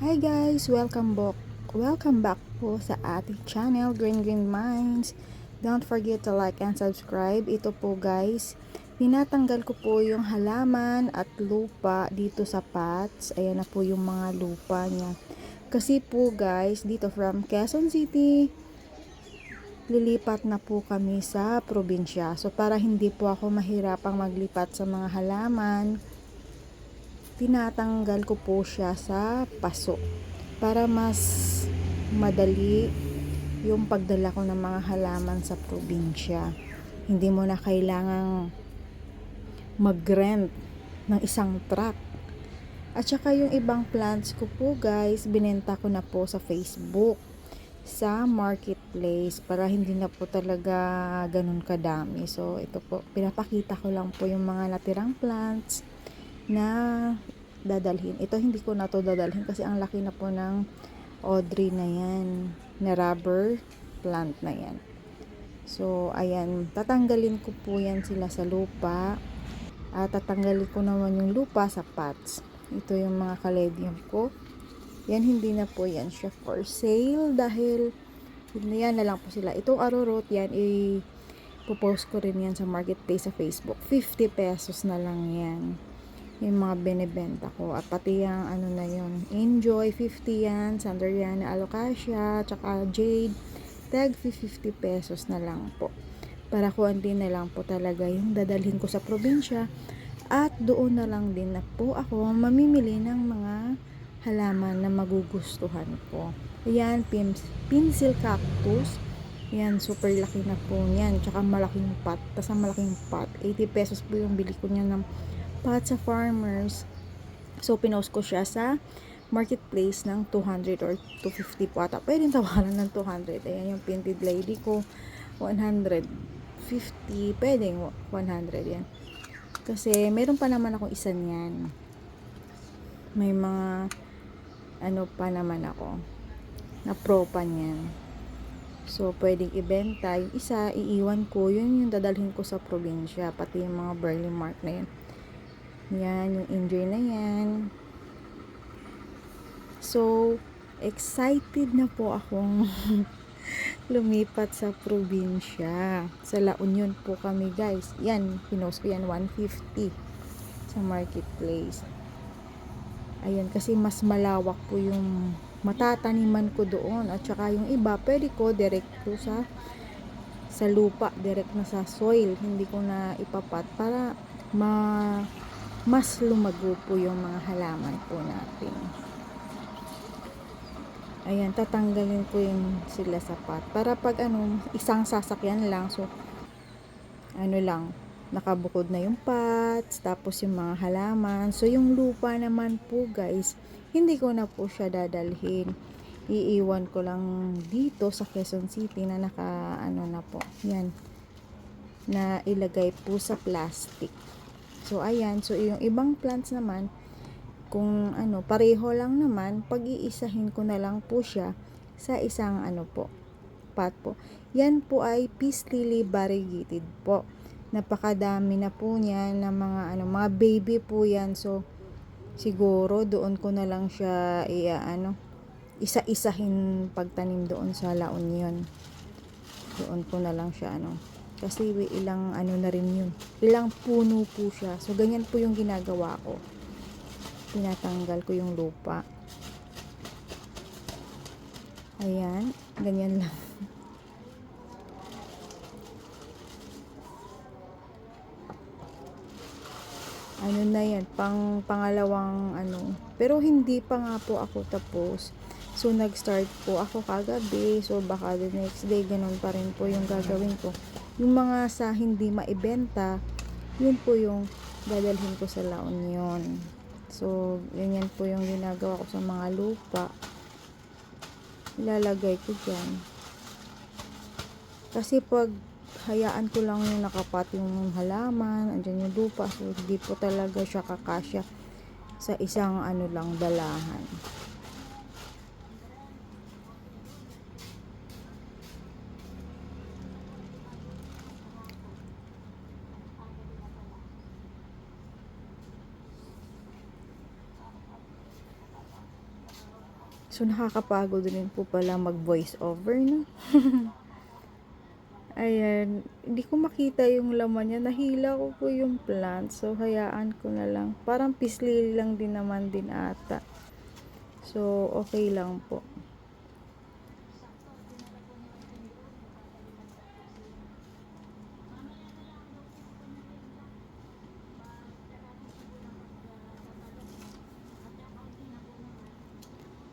Hi guys! Welcome back. Welcome back po sa ating channel, Green Green Minds. Don't forget to like and subscribe. Ito po guys, tinatanggal ko po yung halaman at lupa dito sa pots. Ayan na po yung mga lupa niya. Kasi po guys, dito from Quezon City, lilipat na po kami sa probinsya. So para hindi po ako mahirapang maglipat sa mga halaman, tinatanggal ko po siya sa paso para mas madali yung pagdala ko ng mga halaman sa probinsya. Hindi mo na kailangang mag-rent ng isang truck. At saka yung ibang plants ko po guys, binenta ko na po sa Facebook sa marketplace para hindi na po talaga ganun kadami. So ito po, pinapakita ko lang po yung mga natirang plants na dadalhin. Ito hindi ko na to dadalhin kasi ang laki na po ng Audrey na yan, na rubber plant na yan. So, ayan, tatanggalin ko po yan sila sa lupa at tatanggalin ko naman yung lupa sa pots. Ito yung mga caledium ko. Yan, hindi na po yan siya for sale dahil yan na lang po sila. Itong arorot yan, i-post ko rin yan sa marketplace sa Facebook. 50 pesos na lang yan yung mga binibenta ko. At pati yung ano na yun, Enjoy, 50 yan, Sander yan, Alocasia, tsaka Jade, tag 50 pesos na lang po. Para kuwanti na lang po talaga yung dadalhin ko sa probinsya. At doon na lang din na po ako mamimili ng mga halaman na magugustuhan ko. Ayan, pins, pencil cactus. Yan, super laki na po niyan. Tsaka malaking pot. Tapos ang malaking pot, 80 pesos po yung bili ko niya ng sa farmers. So, pinost ko siya sa marketplace ng 200 or 250 po ata. Pwede tawaran ng 200. Ayan yung painted lady ko. 150. Pwede 100 yan. Kasi, meron pa naman akong isa niyan. May mga ano pa naman ako na pro pa niyan. So, pwedeng ibenta. Yung isa, iiwan ko. Yun yung dadalhin ko sa probinsya. Pati yung mga barley mark na yun. Yan, yung injury na yan. So, excited na po akong lumipat sa probinsya. Sa La Union po kami guys. Yan, pinost ko yan 150 sa marketplace. Ayan, kasi mas malawak po yung matataniman ko doon. At saka yung iba, pwede ko direct po sa sa lupa, direct na sa soil. Hindi ko na ipapat para ma mas lumago po yung mga halaman po natin. Ayan, tatanggalin ko yung sila sa pot. Para pag ano, isang sasakyan lang. So, ano lang, nakabukod na yung pots, tapos yung mga halaman. So, yung lupa naman po guys, hindi ko na po siya dadalhin. Iiwan ko lang dito sa Quezon City na naka, ano na po, yan, na ilagay po sa plastic. So, ayan. So, yung ibang plants naman, kung ano, pareho lang naman, pag-iisahin ko na lang po siya sa isang ano po, pot po. Yan po ay peace lily variegated po. Napakadami na po niya na mga ano, mga baby po yan. So, siguro doon ko na lang siya i ano, isa-isahin pagtanim doon sa La Union. Doon ko na lang siya ano, kasi ilang ano na rin yun. Ilang puno po siya. So, ganyan po yung ginagawa ko. Tinatanggal ko yung lupa. Ayan. Ganyan lang. ano na yan, pang pangalawang ano. Pero hindi pa nga po ako tapos. So, nag-start po ako kagabi. So, baka the next day, ganun pa rin po yung gagawin ko. Yung mga sa hindi maibenta, yun po yung dadalhin ko sa La Union. So, ganyan po yung ginagawa ko sa mga lupa. Ilalagay ko dyan. Kasi pag hayaan ko lang yung nakapat yung halaman, andyan yung lupa, so hindi po talaga siya kakasya sa isang ano lang dalahan. So, nakakapagod rin po pala mag voice over, no? Ayan, hindi ko makita yung laman niya. Nahila ko po yung plant. So, hayaan ko na lang. Parang pisli lang din naman din ata. So, okay lang po.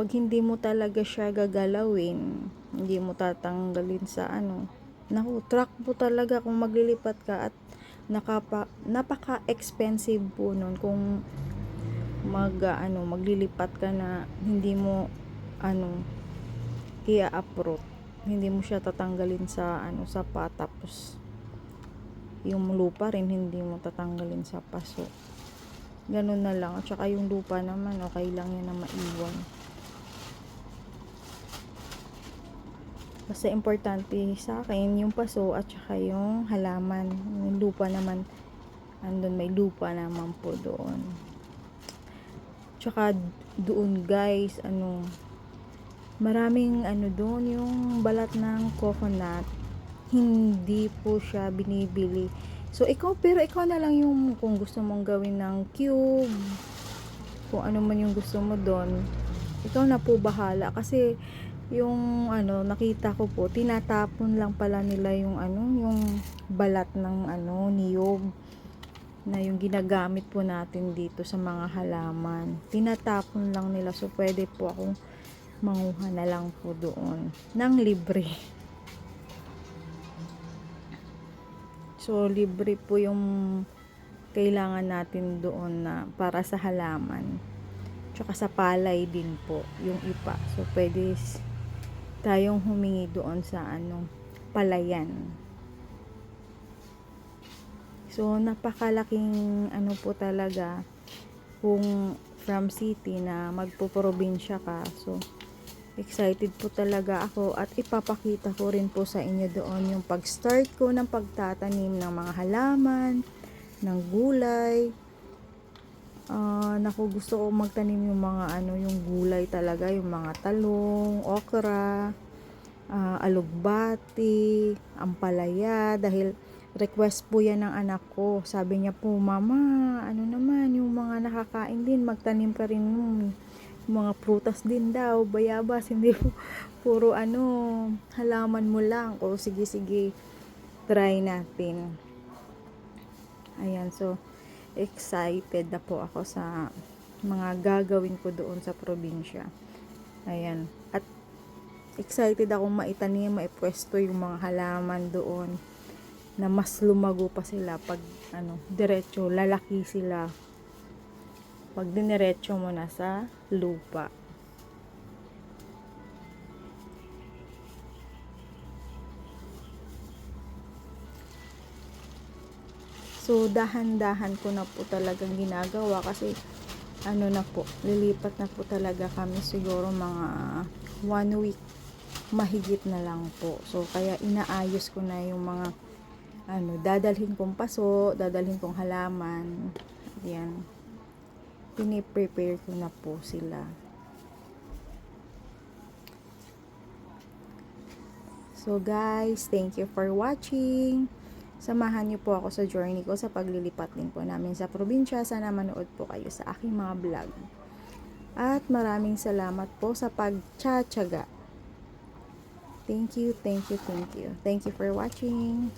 Pag hindi mo talaga siya gagalawin, hindi mo tatanggalin sa ano, naku, track po talaga kung maglilipat ka at nakapa, napaka-expensive po nun kung mag, ano, maglilipat ka na hindi mo, ano, i-uproot. Hindi mo siya tatanggalin sa, ano, sa pa, tapos, yung lupa rin, hindi mo tatanggalin sa paso. Ganun na lang. At saka yung lupa naman, okay lang yan na maiwan. Basta importante sa akin yung paso at saka yung halaman. Yung lupa naman, andun may lupa naman po doon. Tsaka doon guys, ano, maraming ano doon, yung balat ng coconut, hindi po siya binibili. So, ikaw, pero ikaw na lang yung kung gusto mong gawin ng cube, kung ano man yung gusto mo doon, ikaw na po bahala. Kasi, yung ano, nakita ko po, tinatapon lang pala nila yung ano, yung balat ng ano, niyog na yung ginagamit po natin dito sa mga halaman. Tinatapon lang nila. So, pwede po akong manguha na lang po doon ng libre. So, libre po yung kailangan natin doon na para sa halaman. Tsaka sa palay din po, yung ipa. So, pwede tayong humingi doon sa ano, palayan. So, napakalaking ano po talaga kung from city na magpo-probinsya ka. So, excited po talaga ako at ipapakita ko rin po sa inyo doon yung pag-start ko ng pagtatanim ng mga halaman, ng gulay. Ah, naku, gusto ko magtanim yung mga ano, yung gulay talaga, yung mga talong, okra, ah, alugbati, ampalaya, dahil request po yan ng anak ko. Sabi niya po, Mama, ano naman, yung mga nakakain din, magtanim ka rin nun. Yung mga prutas din daw, bayabas, hindi po, puro ano, halaman mo lang. O sige, sige, try natin. Ayan, so, excited na po ako sa mga gagawin ko doon sa probinsya. Ayan. At excited akong maitanim, maipwesto yung mga halaman doon na mas lumago pa sila pag ano, diretso, lalaki sila pag diniretso mo na sa lupa. So, dahan-dahan ko na po talagang ginagawa kasi ano na po, lilipat na po talaga kami siguro mga one week mahigit na lang po. So, kaya inaayos ko na yung mga ano, dadalhin kong paso, dadalhin kong halaman. Yan. Piniprepare ko na po sila. So guys, thank you for watching. Samahan niyo po ako sa journey ko sa paglilipat din po namin sa probinsya. Sana manood po kayo sa aking mga vlog. At maraming salamat po sa pagtsatsaga. Thank you, thank you, thank you. Thank you for watching.